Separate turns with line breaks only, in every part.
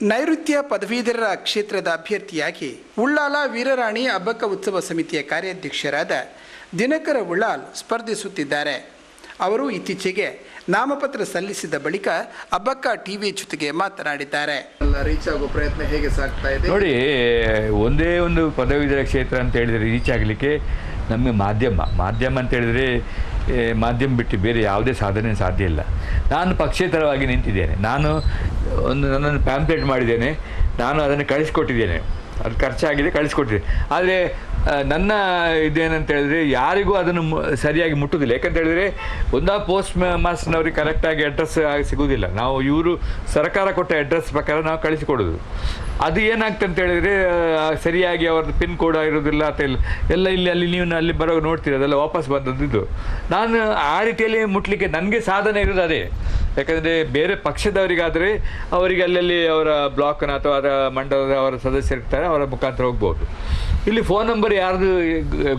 ನೈಋತ್ಯ ಪದವೀಧರರ ಕ್ಷೇತ್ರದ ಅಭ್ಯರ್ಥಿಯಾಗಿ ಉಳ್ಳಾಲ ವೀರರಾಣಿ ಅಬ್ಬಕ್ಕ ಉತ್ಸವ ಸಮಿತಿಯ ಕಾರ್ಯಾಧ್ಯಕ್ಷರಾದ ದಿನಕರ ಉಳ್ಳಾಲ್ ಸ್ಪರ್ಧಿಸುತ್ತಿದ್ದಾರೆ. ಅವರು ಇತ್ತೀಚೆಗೆ ನಾಮಪತ್ರ ಸಲ್ಲಿಸಿದ ಬಳಿಕ ಅಬ್ಬಕ್ಕ ಟಿವಿ ಜೊತೆಗೆ ಮಾತನಾಡಿದ್ದಾರೆ. ರೀಚ್ ಆಗೋ ಪ್ರಯತ್ನ ಹೇಗೆ ಸಾಗ್ತಾ ಇದೆ?
ನೋಡಿ ಒಂದೇ ಒಂದು ಪದವೀಧರ ಕ್ಷೇತ್ರ ಅಂತ ಹೇಳಿದರೆ ರೀಚ್ ಆಗಲಿಕ್ಕೆ ನಮಗೆ ಮಾಧ್ಯಮ ಮಾಧ್ಯಮ ಅಂತ ಹೇಳಿದರೆ ಮಾಧ್ಯಮ ಬಿಟ್ಟು ಬೇರೆ ಯಾವುದೇ ಸಾಧನೆ ಸಾಧ್ಯ ಇಲ್ಲ. ನಾನು ಪಕ್ಷೇತರವಾಗಿ ನಿಂತಿದ್ದೇನೆ. ನಾನು ಒಂದು ನನ್ನನ್ನು ಪ್ಯಾಂಪ್ಲೆಟ್ ಮಾಡಿದ್ದೇನೆ. ನಾನು ಅದನ್ನು ಕಳಿಸ್ಕೊಟ್ಟಿದ್ದೇನೆ. ಅದು ಖರ್ಚಾಗಿದೆ, ಕಳಿಸ್ಕೊಟ್ಟಿದ್ದೇನೆ. ಆದರೆ ನನ್ನ ಇದೇನಂತ ಹೇಳಿದ್ರೆ ಯಾರಿಗೂ ಅದನ್ನು ಸರಿಯಾಗಿ ಮುಟ್ಟುವುದಿಲ್ಲ ಯಾಕಂತ ಹೇಳಿದ್ರೆ ಒಂದಾ ಪೋಸ್ಟ್ ಮಾಸ್ಟರ್ನವ್ರಿಗೆ ಕರೆಕ್ಟಾಗಿ ಅಡ್ರೆಸ್ ಆಗಿ ಸಿಗುವುದಿಲ್ಲ ನಾವು ಇವರು ಸರ್ಕಾರ ಕೊಟ್ಟ ಅಡ್ರೆಸ್ ಪ್ರಕಾರ ನಾವು ಕಳಿಸಿಕೊಡೋದು. ಅದು ಏನಾಗ್ತದೆ ಅಂತ ಹೇಳಿದ್ರೆ ಸರಿಯಾಗಿ ಅವ್ರದ್ದು ಪಿನ್ ಕೋಡ್ ಇರೋದಿಲ್ಲ ಅಂತ ಇಲ್ಲ ಎಲ್ಲ ಇಲ್ಲಿ, ಅಲ್ಲಿ ನೀವು ಅಲ್ಲಿ ಬರೋ ನೋಡ್ತೀರಿ, ಅದೆಲ್ಲ ವಾಪಸ್ ಬಂದದ್ದು ನಾನು ಆ ರೀತಿಯಲ್ಲಿ ಮುಟ್ಲಿಕ್ಕೆ ನನಗೆ ಸಾಧನೆ ಇರೋದು ಅದೇ. ಯಾಕಂದರೆ ಬೇರೆ ಪಕ್ಷದವರಿಗಾದರೆ ಅವರಿಗೆ ಅಲ್ಲಲ್ಲಿ ಅವರ ಬ್ಲಾಕ್ನ ಅಥವಾ ಅದರ ಮಂಡಲದ ಅವರ ಸದಸ್ಯರಿರ್ತಾರೆ ಅವರ ಮುಖಾಂತರ ಹೋಗ್ಬೋದು. ಇಲ್ಲಿ ಫೋನ್ ನಂಬರ್ ಯಾರ್ದು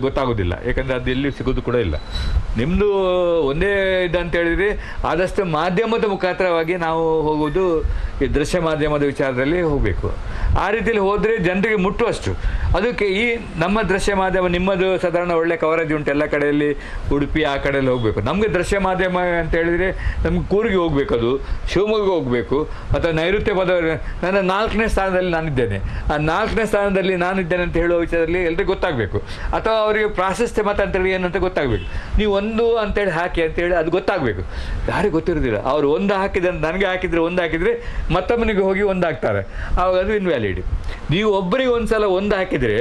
ಗೊತ್ತಾಗೋದಿಲ್ಲ, ಯಾಕಂದರೆ ಅದು ಎಲ್ಲಿ ಸಿಗೋದು ಕೂಡ ಇಲ್ಲ. ನಿಮ್ಮದು ಒಂದೇ ಇದಂತ ಹೇಳಿದರೆ ಆದಷ್ಟು ಮಾಧ್ಯಮದ ಮುಖಾಂತರವಾಗಿ ನಾವು ಹೋಗೋದು ಈ ದೃಶ್ಯ ಮಾಧ್ಯಮದ ವಿಚಾರದಲ್ಲಿ ಹೋಗಬೇಕು. ಆ ರೀತಿಯಲ್ಲಿ ಹೋದರೆ ಜನರಿಗೆ ಮುಟ್ಟುವಷ್ಟು ಅದಕ್ಕೆ ಈ ನಮ್ಮ ದೃಶ್ಯ ಮಾಧ್ಯಮ ನಿಮ್ಮದು ಸಾಧಾರಣ ಒಳ್ಳೆ ಕವರೇಜ್ ಉಂಟು ಎಲ್ಲ ಕಡೆಯಲ್ಲಿ, ಉಡುಪಿ ಆ ಕಡೆಯಲ್ಲಿ ಹೋಗಬೇಕು. ನಮಗೆ ದೃಶ್ಯ ಮಾಧ್ಯಮ ಅಂತ ಹೇಳಿದರೆ ನಮ್ಗೆ ಕೂರಿಗೆ ಹೋಗಬೇಕು ಅದು ಶಿವಮೊಗ್ಗ ಹೋಗಬೇಕು, ಅಥವಾ ನೈಋತ್ಯ ಪದ ನನ್ನ ನಾಲ್ಕನೇ ಸ್ಥಾನದಲ್ಲಿ ನಾನಿದ್ದೇನೆ. ಆ ನಾಲ್ಕನೇ ಸ್ಥಾನದಲ್ಲಿ ನಾನಿದ್ದೇನೆ ಅಂತ ಹೇಳುವ ವಿಚಾರದಲ್ಲಿ ಎಲ್ಲರಿಗೂ ಗೊತ್ತಾಗಬೇಕು. ಅಥವಾ ಅವರಿಗೆ ಪ್ರಾಶಸ್ತ್ಯ ಮತ ಅಂತೇಳಿ ಏನಂತ ಗೊತ್ತಾಗಬೇಕು. ನೀವು ಒಂದು ಅಂತೇಳಿ ಹಾಕಿ ಅಂತೇಳಿ ಅದು ಗೊತ್ತಾಗಬೇಕು. ಯಾರಿಗೂ ಗೊತ್ತಿರೋದಿಲ್ಲ ಅವರು ಒಂದು ಹಾಕಿದ್ರೆ, ನನಗೆ ಹಾಕಿದರೆ ಒಂದು ಹಾಕಿದರೆ ಮತ್ತೊಮ್ಮನಿಗೆ ಹೋಗಿ ಒಂದು ಹಾಕ್ತಾರೆ. ಆವಾಗ ಅದು ಇನ್ವ್ಯಾಲಿಡ್ ನೀವು ಒಬ್ಬರಿಗೆ ಒಂದು ಸಲ ಒಂದು ಹಾಕಿದರೆ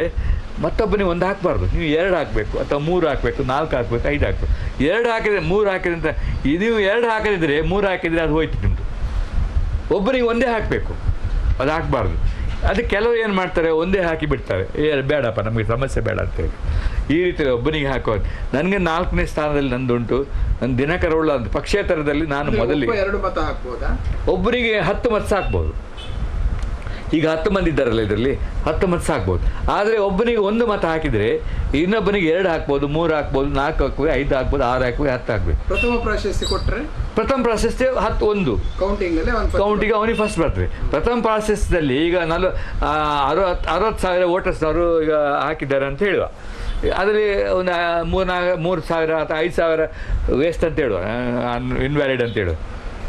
ಮತ್ತೊಬ್ಬನಿಗೆ ಒಂದು ಹಾಕಬಾರ್ದು. ನೀವು ಎರಡು ಹಾಕಬೇಕು ಅಥವಾ ಮೂರು ಹಾಕಬೇಕು ನಾಲ್ಕು ಹಾಕಬೇಕು ಐದು ಹಾಕಬೇಕು. ಎರಡು ಹಾಕಿದರೆ ಮೂರು ಹಾಕಿದ್ರೆ ಅಂತ ನೀವು ಎರಡು ಹಾಕದಿದ್ದರೆ ಮೂರು ಹಾಕಿದರೆ ಅದು ಹೋಯ್ತು ನಿಮ್ಮದು ಒಬ್ಬರಿಗೆ ಒಂದೇ ಹಾಕಬೇಕು ಅದು ಹಾಕಬಾರ್ದು. ಅದು ಕೆಲವರು ಏನು ಮಾಡ್ತಾರೆ ಒಂದೇ ಹಾಕಿ ಬಿಡ್ತಾರೆ. ಏ ಬೇಡಪ್ಪ ನಮಗೆ ಸಮಸ್ಯೆ ಬೇಡ ಅಂತೇಳಿ ಈ ರೀತಿ ಒಬ್ಬನಿಗೆ ಹಾಕೋದು ನನಗೆ ನಾಲ್ಕನೇ ಸ್ಥಾನದಲ್ಲಿ ನಂದುಂಟು. ನನ್ನ ದಿನಕರ ಅಂತ ಪಕ್ಷೇತರದಲ್ಲಿ ನಾನು ಮೊದಲಿಗೆ
ಎರಡು ಮತ ಹಾಕ್ಬೋದಾ?
ಒಬ್ಬರಿಗೆ ಹತ್ತು ಮತ ಸಾಕ್ಬೋದು ಈಗ ಹತ್ತು ಮಂದಿ ಇದ್ದಾರಲ್ಲ ಇದರಲ್ಲಿ? ಹತ್ತು ಮತ ಸಾಕ್ಬೋದು. ಆದರೆ ಒಬ್ಬನಿಗೆ ಒಂದು ಮತ ಹಾಕಿದರೆ ಇನ್ನೊಬ್ಬನಿಗೆ ಎರಡು ಹಾಕ್ಬೋದು ಮೂರು ಹಾಕ್ಬೋದು ನಾಲ್ಕು ಹಾಕ್ಬೋದು ಐದು ಹಾಕ್ಬೋದು ಆರು ಹಾಕ್ಬೋದು ಹತ್ತು ಹಾಕ್ಬೇಕು
ಪ್ರಥಮ ಪ್ರಾಶಸ್ತ್ಯ ಕೊಟ್ಟರೆ
ಪ್ರಥಮ ಪ್ರಾಶಸ್ತ್ಯ ಹತ್ತು ಒಂದು.
ಕೌಂಟಿಂಗ್ ಅಲ್ಲಿ
ಕೌಂಟಿಗೆ ಅವನಿಗೆ ಫಸ್ಟ್ ಬರ್ತದೆ. ಪ್ರಥಮ ಪ್ರಾಶಸ್ತ್ಯದಲ್ಲಿ ಈಗ ನಲ್ವ ಅರವತ್ತು ಅರವತ್ತು ಸಾವಿರ ವೋಟರ್ಸ್ನವರು ಈಗ ಹಾಕಿದ್ದಾರೆ ಅಂತ ಹೇಳುವ. ಅದರಲ್ಲಿ ಒಂದು ಮೂರು ನಾಲ್ಕು ಮೂರು ಸಾವಿರ ಅಥವಾ ಐದು ಸಾವಿರ ವೇಸ್ಟ್ ಅಂತ ಹೇಳುವ. ಇನ್ವ್ಯಾಲಿಡ್ ಅಂತ ಹೇಳುವ.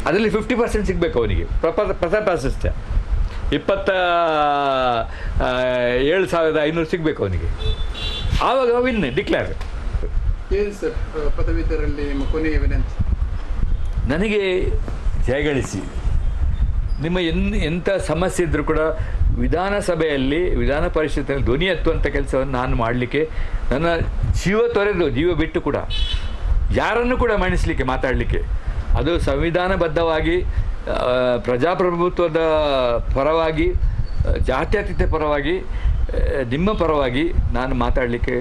ಅದರಲ್ಲಿ ಫಿಫ್ಟಿ ಪರ್ಸೆಂಟ್ ಸಿಗಬೇಕು ಅವನಿಗೆ. ಪ್ರಪ ಪ್ರಥಮ ಪ್ರಾಶಸ್ತ್ಯ. ಇಪ್ಪತ್ತ ಏಳು ಸಾವಿರದ ಐನೂರು ಸಿಗಬೇಕು ಅವನಿಗೆ. ಆವಾಗ ವಿನ್ ಡಿಕ್ಲೇರ್
ಏನು ಸರ್ ಪದವೀಧರಲ್ಲಿ ನಿಮ್ಮ ವಿನಂತಿ?
ನನಗೆ ಜಯಗಳಿಸಿ ನಿಮ್ಮ ಎನ್ ಎಂಥ ಸಮಸ್ಯೆ ಇದ್ದರೂ ಕೂಡ ವಿಧಾನಸಭೆಯಲ್ಲಿ ವಿಧಾನ ಪರಿಷತ್ತಿನಲ್ಲಿ ಧ್ವನಿ ಎತ್ತುವಂಥ ಕೆಲಸವನ್ನು ನಾನು ಮಾಡಲಿಕ್ಕೆ ನನ್ನ ಜೀವ ತೊರೆದು ಜೀವ ಬಿಟ್ಟು ಕೂಡ ಯಾರನ್ನು ಕೂಡ ಮಣಿಸಲಿಕ್ಕೆ ಮಾತಾಡಲಿಕ್ಕೆ. ಅದು ಸಂವಿಧಾನಬದ್ಧವಾಗಿ ಪ್ರಜಾಪ್ರಭುತ್ವದ ಪರವಾಗಿ ಜಾತ್ಯತೀತ ಪರವಾಗಿ ನಿಮ್ಮ ಪರವಾಗಿ ನಾನು ಮಾತಾಡಲಿಕ್ಕೆ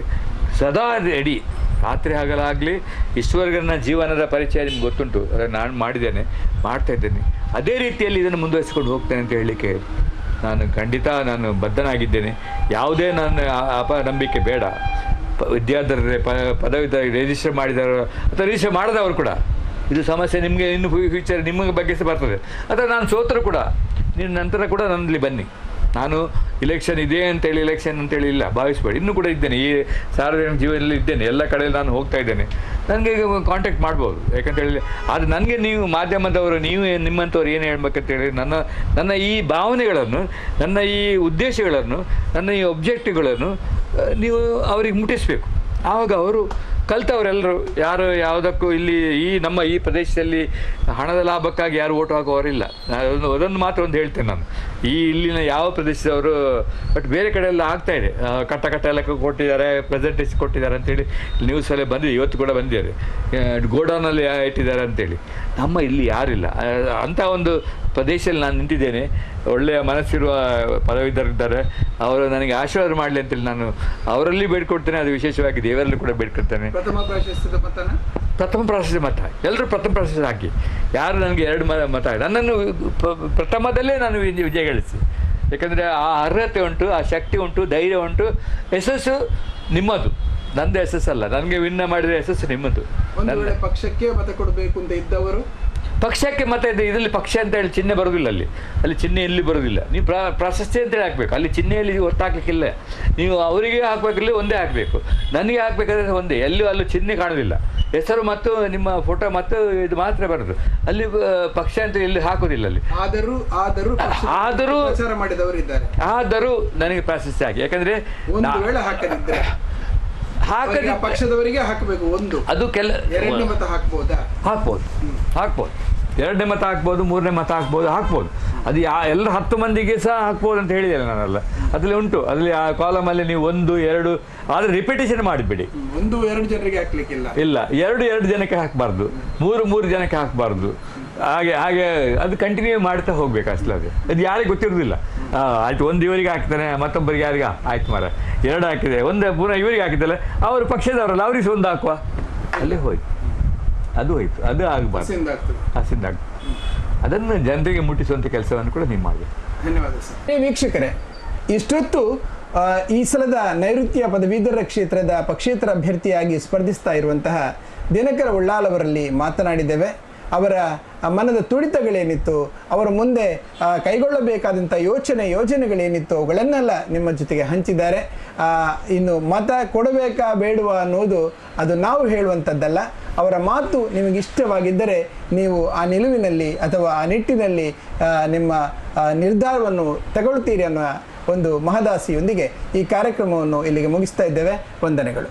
ಸದಾ ರೆಡಿ ರಾತ್ರಿ ಹಗಲಾಗಲಿ ಈಶ್ವರ್ಗನ ಜೀವನದ ಪರಿಚಯ ನಿಮ್ಗೆ ಗೊತ್ತುಂಟು. ನಾನು ಮಾಡಿದ್ದೇನೆ, ಮಾಡ್ತಾ ಇದ್ದೇನೆ. ಅದೇ ರೀತಿಯಲ್ಲಿ ಇದನ್ನು ಮುಂದುವರಿಸಿಕೊಂಡು ಹೋಗ್ತೇನೆ ಅಂತ ಹೇಳಲಿಕ್ಕೆ ನಾನು ಖಂಡಿತ ನಾನು ಬದ್ಧನಾಗಿದ್ದೇನೆ. ಯಾವುದೇ ನನ್ನ ಅಪ ಅಪನಂಬಿಕೆ ಬೇಡ. ವಿದ್ಯಾರ್ಥಿ ಪ ರಿಜಿಸ್ಟರ್ ಮಾಡಿದವರು ಅಥವಾ ರಿಜಿಸ್ಟರ್ ಮಾಡಿದವರು ಕೂಡ. ಇದು ಸಮಸ್ಯೆ ನಿಮಗೆ, ಇನ್ನು ಫ್ಯೂಚರ್ ನಿಮ್ಮ ಬಗ್ಗೆ ಸಹ ಬರ್ತದೆ. ಅಥವಾ ನಾನು ಸೋತರು ಕೂಡ, ನಿನ್ನ ನಂತರ ಕೂಡ ನನ್ನಲ್ಲಿ ಬನ್ನಿ. ನಾನು ಇಲೆಕ್ಷನ್ ಇದೆ ಅಂತೇಳಿ ಇಲೆಕ್ಷನ್ ಅಂತೇಳಿ ಇಲ್ಲ, ಭಾವಿಸ್ಬೇಡಿ. ಇನ್ನೂ ಕೂಡ ಇದ್ದೇನೆ. ಈ ಸಾರ್ವಜನಿಕ ಜೀವನದಲ್ಲಿ ಇದ್ದೇನೆ. ಎಲ್ಲ ಕಡೆಯಲ್ಲಿ ನಾನು ಹೋಗ್ತಾ ಇದ್ದೇನೆ. ನನಗೆ ಕಾಂಟ್ಯಾಕ್ಟ್ ಮಾಡ್ಬೋದು. ಯಾಕಂತೇಳಿ ಆದರೆ ನನಗೆ ನೀವು ಮಾಧ್ಯಮದವರು, ನೀವು ಏನು ನಿಮ್ಮಂಥವ್ರು ಏನು ಹೇಳ್ಬೇಕಂತೇಳಿ ನನ್ನ ನನ್ನ ಈ ಭಾವನೆಗಳನ್ನು, ನನ್ನ ಈ ಉದ್ದೇಶಗಳನ್ನು, ನನ್ನ ಈ ಒಬ್ಜೆಕ್ಟಿವ್ಗಳನ್ನು ನೀವು ಅವರಿಗೆ ಮುಟ್ಟಿಸ್ಬೇಕು. ಆವಾಗ ಅವರು ಕಲ್ತವರೆಲ್ಲರೂ ಯಾರು ಯಾವುದಕ್ಕೂ ಇಲ್ಲಿ ಈ ನಮ್ಮ ಈ ಪ್ರದೇಶದಲ್ಲಿ ಹಣದ ಲಾಭಕ್ಕಾಗಿ ಯಾರು ಓಟು ಹಾಕುವವರಿಲ್ಲ. ಅದೊಂದು ಮಾತ್ರ ಒಂದು ಹೇಳ್ತೇನೆ ನಾನು. ಈ ಇಲ್ಲಿನ ಯಾವ ಪ್ರದೇಶದವರು ಬಟ್ ಬೇರೆ ಕಡೆ ಎಲ್ಲ ಆಗ್ತಾ ಇದೆ. ಕಟ್ಟ ಕಟ್ಟ ಎಲ್ಲ ಕೊಟ್ಟಿದ್ದಾರೆ ಪ್ರೆಸೆಂಟೇಷನ್ ಕೊಟ್ಟಿದ್ದಾರೆ ಅಂತೇಳಿ ನ್ಯೂಸಲ್ಲೇ ಬಂದಿದೆ, ಇವತ್ತು ಕೂಡ ಬಂದಿದ್ದಾರೆ ಗೋಡೌನಲ್ಲಿ ಇಟ್ಟಿದ್ದಾರೆ ಅಂತೇಳಿ. ನಮ್ಮ ಇಲ್ಲಿ ಯಾರಿಲ್ಲ. ಅಂಥ ಒಂದು ಪ್ರದೇಶದಲ್ಲಿ ನಾನು ನಿಂತಿದ್ದೇನೆ. ಒಳ್ಳೆಯ ಮನಸ್ಸಿರುವ ಪದವೀಧರಿದ್ದಾರೆ. ಅವರು ನನಗೆ ಆಶೀರ್ವಾದ ಮಾಡಲಿ ಅಂತೇಳಿ ನಾನು ಅವರಲ್ಲಿ ಬೇಡ್ಕೊಡ್ತೇನೆ ಅದು ವಿಶೇಷವಾಗಿ ದೇವರಲ್ಲಿ ಕೂಡ ಬೇಡ್ಕೊಡ್ತೇನೆ
ಪ್ರಥಮ ಪ್ರಾಶಸ್ತ್ಯದ ಮತನ?
ಪ್ರಥಮ ಪ್ರಾಶಸ್ತ್ಯ ಮತ. ಎಲ್ಲರೂ ಪ್ರಥಮ ಪ್ರಾಶಸ್ತ್ಯ ಹಾಕಿ. ಯಾರು ನನಗೆ ಎರಡು ಮ ಮತ ನನ್ನನ್ನು ಪ್ರಥಮದಲ್ಲೇ ನಾನು ವಿಜಯ ಗಳಿಸಿ. ಯಾಕಂದರೆ ಆ ಅರ್ಹತೆ ಉಂಟು ಆ ಶಕ್ತಿ ಉಂಟು ಧೈರ್ಯ ಉಂಟು. ಯಶಸ್ಸು ನಿಮ್ಮದು. ನಂದು ಯಶಸ್ಸಲ್ಲ. ನನಗೆ ವಿನ್ನ ಮಾಡಿದ ಯಶಸ್ಸು ನಿಮ್ಮದು.
ಪಕ್ಷಕ್ಕೆ ಮತ ಕೊಡಬೇಕು ಅಂತ ಇದ್ದವರು?
ಪಕ್ಷಕ್ಕೆ ಮತ್ತೆ ಇದು ಇದರಲ್ಲಿ ಪಕ್ಷ ಅಂತ ಹೇಳಿ ಚಿಹ್ನೆ ಬರೋದಿಲ್ಲ ಅಲ್ಲಿ. ಅಲ್ಲಿ ಚಿಹ್ನೆ ಎಲ್ಲಿ ಬರೋದಿಲ್ಲ. ನೀವು ಪ್ರ ಪ್ರಶಸ್ತಿ ಅಂತೇಳಿ ಹಾಕಬೇಕು. ಅಲ್ಲಿ ಚಿಹ್ನೆಯಲ್ಲಿ ಹೊತ್ತಾಕ್ಲಿಕ್ಕಿಲ್ಲ ಹಾಕ್ಲಿಕ್ಕಿಲ್ಲ ನೀವು ಅವರಿಗೆ ಹಾಕ್ಬೇಕಲ್ಲಿ ಒಂದೇ ಹಾಕಬೇಕು. ನನಗೆ ಹಾಕ್ಬೇಕಾದ್ರೆ ಒಂದೇ. ಎಲ್ಲೂ ಅಲ್ಲೂ ಚಿಹ್ನೆ ಕಾಣೋದಿಲ್ಲ. ಹೆಸರು ಮತ್ತು ನಿಮ್ಮ ಫೋಟೋ ಮತ್ತು ಇದು ಮಾತ್ರ ಬರೋದು. ಅಲ್ಲಿ ಪಕ್ಷ ಅಂತ ಎಲ್ಲಿ ಹಾಕೋದಿಲ್ಲ ಅಲ್ಲಿ.
ಆದರೂ ಆದರೂ
ಆದರೂ- ಆದರೂ ನನಗೆ ಪ್ರಾಶಸ್ತ್ಯ ಹಾಕಿ. ಯಾಕಂದ್ರೆ
ಹಾಕದಿದ್ದರೆ
ಹಾಕದಿ
ಪಕ್ಷದವರಿಗೆ ಹಾಕಬೇಕು ಒಂದು.
ಅದು ಕೆಲ
ಹಾಕ್ಬೋದಾ?
ಹಾಕ್ಬೋದು. ಹಾಕ್ಬೋದು. ಎರಡನೇ ಮತ ಹಾಕ್ಬೋದು ಮೂರನೇ ಮತ ಹಾಕ್ಬೋದು ಹಾಕ್ಬೋದು. ಅದು ಯಾ ಎಲ್ಲ ಹತ್ತು ಮಂದಿಗೆ ಸಹ ಹಾಕ್ಬೋದು ಅಂತ ಹೇಳಿದ್ದೇನೆ ನಾನಲ್ಲ. ಅದರಲ್ಲಿ ಉಂಟು. ಅದರಲ್ಲಿ ಆ ಕಾಲಮಲ್ಲಿ ನೀವು ಒಂದು ಎರಡು ಆದರೆ ರಿಪಿಟೇಷನ್ ಮಾಡಿಬಿಡಿ.
ಒಂದು ಎರಡು ಜನರಿಗೆ ಹಾಕ್ಲಿಕ್ಕಿಲ್ಲ
ಇಲ್ಲ. ಎರಡು ಎರಡು ಜನಕ್ಕೆ ಹಾಕಬಾರ್ದು. ಮೂರು ಮೂರು ಜನಕ್ಕೆ ಹಾಕಬಾರ್ದು. ಹಾಗೆ ಹಾಗೆ ಅದು ಕಂಟಿನ್ಯೂ ಮಾಡ್ತಾ ಹೋಗ್ಬೇಕು ಅಷ್ಟೇ ಅದು. ಅದು ಯಾರಿಗೆ ಗೊತ್ತಿರೋದಿಲ್ಲ. ಆಯ್ತು ಒಂದು ಇವರಿಗೆ ಹಾಕ್ತಾನೆ ಮತ್ತೊಬ್ಬರಿಗೆ ಯಾರಿಗೆ ಆಯ್ತು ಮರ ಎರಡು ಹಾಕಿದೆ ಒಂದು ಪುನಃ ಇವರಿಗೆ ಹಾಕಿದ್ದಲ್ಲ ಅವರು ಪಕ್ಷದವರಲ್ಲ ಅವ್ರಿಗೆ ಒಂದು ಹಾಕುವ. ಅಲ್ಲಿ ಹೋಯ್ತು. ಅದು ಹೋಯ್ತು ಅದು ಆಗಬಾರ್ದು.
ಹಸಿಂದ
ಅದನ್ನು ಜನರಿಗೆ ಮುಟ್ಟಿಸುವಂಥ ಕೆಲಸವನ್ನು ಕೂಡ ನೀವು ಮಾಡಬೇಕು
ಧನ್ಯವಾದ ಸರ್. ವೀಕ್ಷಕರೇ ಇಷ್ಟೊತ್ತು ಈ ಸಲದ ನೈಋತ್ಯ ಪದವೀಧರ ಕ್ಷೇತ್ರದ ಪಕ್ಷೇತರ ಅಭ್ಯರ್ಥಿಯಾಗಿ ಸ್ಪರ್ಧಿಸ್ತಾ ಇರುವಂತಹ ದಿನಕರ ಉಳ್ಳಾಲ್ ಅವರಲ್ಲಿ ಮಾತನಾಡಿದ್ದೇವೆ. ಅವರ ಮನದ ತುಡಿತಗಳೇನಿತ್ತು ಅವರ ಮುಂದೆ ಕೈಗೊಳ್ಳಬೇಕಾದಂಥ ಯೋಚನೆ ಯೋಜನೆಗಳೇನಿತ್ತು ಅವುಗಳನ್ನೆಲ್ಲ ನಿಮ್ಮ ಜೊತೆಗೆ ಹಂಚಿದ್ದಾರೆ. ಆ, ಇನ್ನು ಮತ ಕೊಡಬೇಕಾ ಬೇಡುವ ಅನ್ನೋದು ಅದು ನಾವು ಹೇಳುವಂಥದ್ದಲ್ಲ. ಅವರ ಮಾತು ನಿಮಗೆ ಇಷ್ಟವಾಗಿದ್ದರೆ ನೀವು ಆ ನಿಲುವಿನಲ್ಲಿ ಅಥವಾ ಆ ನಿಟ್ಟಿನಲ್ಲಿ ನಿಮ್ಮ ನಿರ್ಧಾರವನ್ನು ತಗೊಳ್ತೀರಿ ಅನ್ನೋ ಒಂದು ಮಹದಾಸಿಯೊಂದಿಗೆ ಈ ಕಾರ್ಯಕ್ರಮವನ್ನು ಇಲ್ಲಿಗೆ ಮುಗಿಸ್ತಾ ಇದ್ದೇವೆ. ವಂದನೆಗಳು.